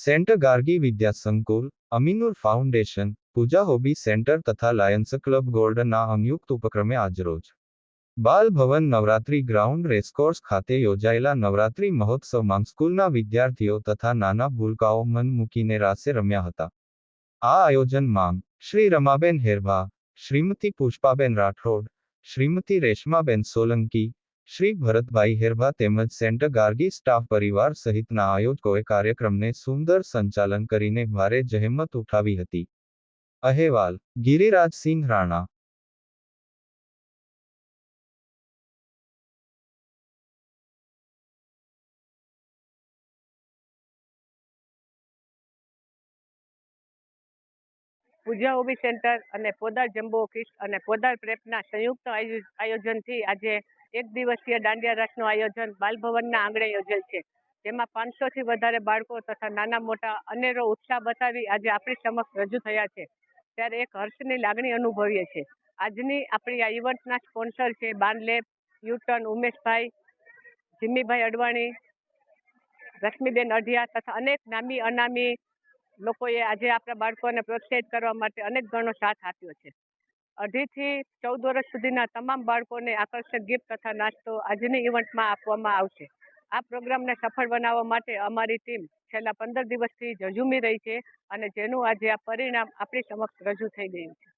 Saint Gargi Vidya Sankul, Aminur Foundation, Pooja Hobby Centre તથા Lions club ગોલ્ડના સંયુક્ત ઉપક્રમે આજરોજ. બાલ ભવન નવરાત્રી ગ્રાઉન્ડ રેસકોર્સ ખાતે યોજાયેલા નવરાત્રી મહોત્સવમાં સ્કૂલના વિદ્યાર્થીઓ તથા નાના ભૂલકાઓ મન મૂકીને રાસે રમ્યા હતા. આ આયોજનમાં શ્રી રમાબેન હેરભા, શ્રીમતી પુષ્પાબેન રાઠોડ, શ્રીમતી રેશમાબેન સોલંકી શ્રી ભરતભાઈ હેરભા તેમજ સેન્ટ ગાર્ગી સ્ટાફ પરિવાર સહિતના આયોજકોએ કાર્યક્રમને સુંદર સંચાલન કરીને ભારે જહેમત ઉઠાવી હતી. અહેવાલ ગિરિરાજસિંહ રાણા પૂજા હોબી સેન્ટર અને પોદાર જમ્બો કિસ અને પોદાર પ્રેપના સંયુક્ત આયો- આયોજનથી આજે એક દિવસીય દાંડિયા રાસનું આયોજન બાલભવનના આંગણે યોજેલ છે. જેમાં પાંચસોથી વધારે બાળકો તથા નાના મોટા અનેરો ઉત્સાહ બતાવી આજે આપણી સમક્ષ રજૂ થયા છે. ત્યારે એક હર્ષની લાગણી અનુભવીએ છીએ. આજની આપણી આ ઇવેન્ટના સ્પોન્સર છે બાનલેબ યુટર્ન ઉમેશભાઈ જીમીભાઈ અડવાણી, રશ્મિબેન અઢિયા તથા અનેક નામી અનામી લોકોએ આજે આપણા બાળકોને પ્રોત્સાહિત કરવા માટે અનેક ગણો સાથ આપ્યો છે. અઢીથી ચૌદ વર્ષ સુધીના તમામ બાળકોને આકર્ષક ગિફ્ટ તથા નાસ્તો આજની ઇવેન્ટમાં આપવામાં આવશે. આ પ્રોગ્રામને સફળ બનાવવા માટે અમારી ટીમ છેલ્લા પંદર દિવસથી ઝઝૂમી રહી છે અને જેનું આજે આ પરિણામ આપણી સમક્ષ રજૂ થઈ ગયું છે.